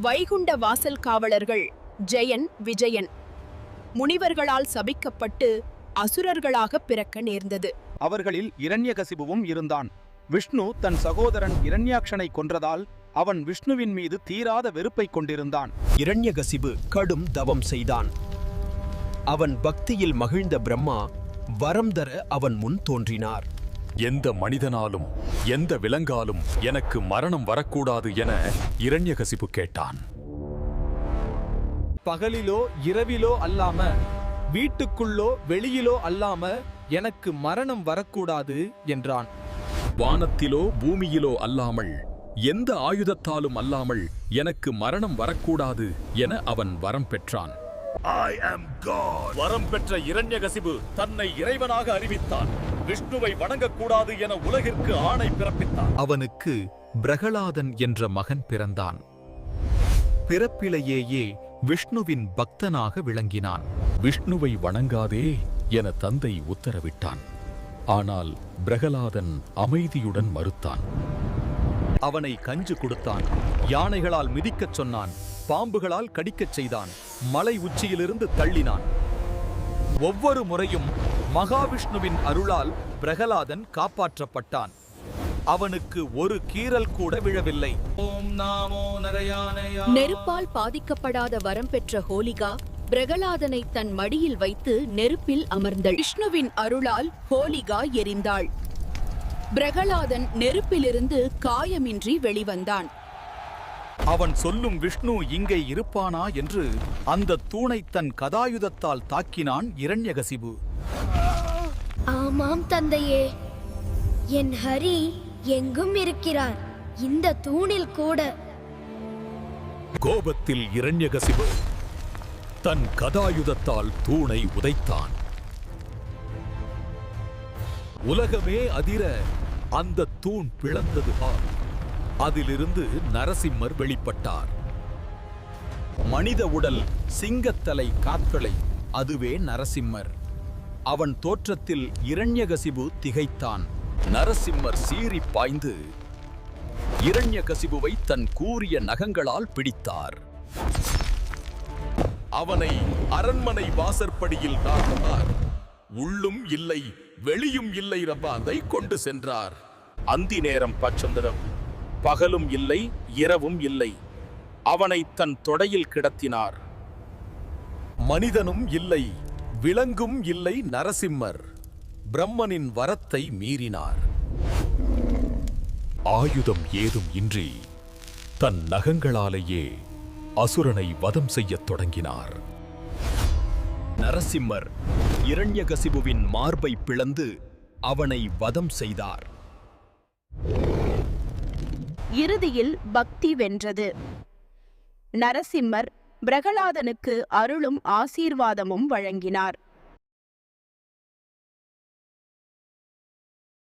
வைகுண்ட வாசல் காவலர்கள் ஜெயன் விஜயன் முனிவர்களால் சபிக்கப்பட்டு அசுரர்களாக பிறக்க நேர்ந்தது. அவர்களில் இரண்யகசிபுவும் இருந்தான். விஷ்ணு தன் சகோதரன் இரண்யாக்ஷனை கொன்றதால் அவன் விஷ்ணுவின் மீது தீராத வெறுப்பைக் கொண்டிருந்தான். இரண்யகசிபு கடும் தவம் செய்தான். அவன் பக்தியில் மகிழ்ந்த பிரம்மா வரம் தர அவன் முன் தோன்றினார். எந்த மனிதனாலும் எந்த விலங்காலும் எனக்கு மரணம் வரக்கூடாது என இரண்யகசிபு கேட்டான். பகலிலோ இரவிலோ அல்லாம வீட்டுக்குள்ளோ வெளியிலோ அல்லாம எனக்கு மரணம் வரக்கூடாது என்றான். வானத்திலோ பூமியிலோ அல்லாமல் எந்த ஆயுதத்தாலும் அல்லாமல் எனக்கு மரணம் வரக்கூடாது என அவன் வரம் பெற்றான். ஐ am God. வரம் பெற்ற இரண்யகசிபு தன்னை இறைவனாக அறிவித்தான். விஷ்ணுவை வணங்கக்கூடாது என உலகிற்கு ஆணை பிறப்பித்தான் அவனுக்கு பிரகலாதன் என்ற மகன் பிறந்தான். பிறப்பிலேயே விஷ்ணுவின் பக்தனாக விளங்கினான். விஷ்ணுவை வணங்காதே என தந்தை உத்தரவிட்டான். ஆனால் பிரகலாதன் அமைதியுடன் மறுத்தான். அவனை கஞ்சு கொடுத்தான். யானைகளால் மிதிக்கச் சொன்னான். பாம்புகளால் கடிக்கச் செய்தான். மலை உச்சியிலிருந்து தள்ளினான். ஒவ்வொரு முறையும் மகாவிஷ்ணுவின் அருளால் பிரகலாதன் காப்பாற்றப்பட்டான். அவனுக்கு ஒரு கீறல் கூட விழவில்லை. ஓம் நாமோ நரயானயா. நெருப்பால் பாதிக்கப்படாத வரம் பெற்ற ஹோலிகா பிரகலாதனை தன் மடியில் வைத்து நெருப்பில் அமர்ந்தள். விஷ்ணுவின் அருளால் ஹோலிகா எரிந்தாள். பிரகலாதன் நெருப்பிலிருந்து காயமின்றி வெளிவந்தான். அவன் சொல்லும் விஷ்ணு இங்கே இருப்பானா என்று அந்த தூணை தன் கதாயுதத்தால் தாக்கினான் இரண்யகசிபு. ஆமாம் தந்தையே. என் ஹரி எங்கும் இருக்கிறார். இந்த தூணில் கூட. கோபத்தில் இரண்யகசிபு தன் கதாயுதத்தால் தூணை உதைத்தான். உலகமே அதிர அந்த தூண் பிளந்தது ஆம். அதிலிருந்து நரசிம்மர் வெளிப்பட்டார். மனித உடல் சிங்கத்தலை காத்தலை அதுவே நரசிம்மர். அவன் தோற்றத்தில் இரண்யகசிபு திகைத்தான். நரசிம்மர் சீறி பாய்ந்து இரண்யகசிபுவை தன் கூறிய நகங்களால் பிடித்தார். அவனை அரண்மனை வாசற்படியில் தாக்கினார். உள்ளும் இல்லை வெளியும் இல்லை ரபாந்தை கொண்டு சென்றார். அந்தி நேரம் பச்சந்திரம். பகலும் இல்லை இரவும் இல்லை. அவனை தன் தொடையில் கிடத்தினார். மனிதனும் இல்லை விலங்கும் இல்லை நரசிம்மர். பிரம்மனின் வரத்தை மீறினார். ஆயுதம் ஏதும் இன்றி தன் நகங்களாலேயே அசுரனை வதம் செய்யத் தொடங்கினார். நரசிம்மர் இரண்யகசிபுவின் மார்பை பிளந்து அவனை வதம் செய்தார். இறுதியில் பக்தி வென்றது. நரசிம்மர் பிரகலாதனுக்கு அருளும் ஆசீர்வாதமும் வழங்கினார்.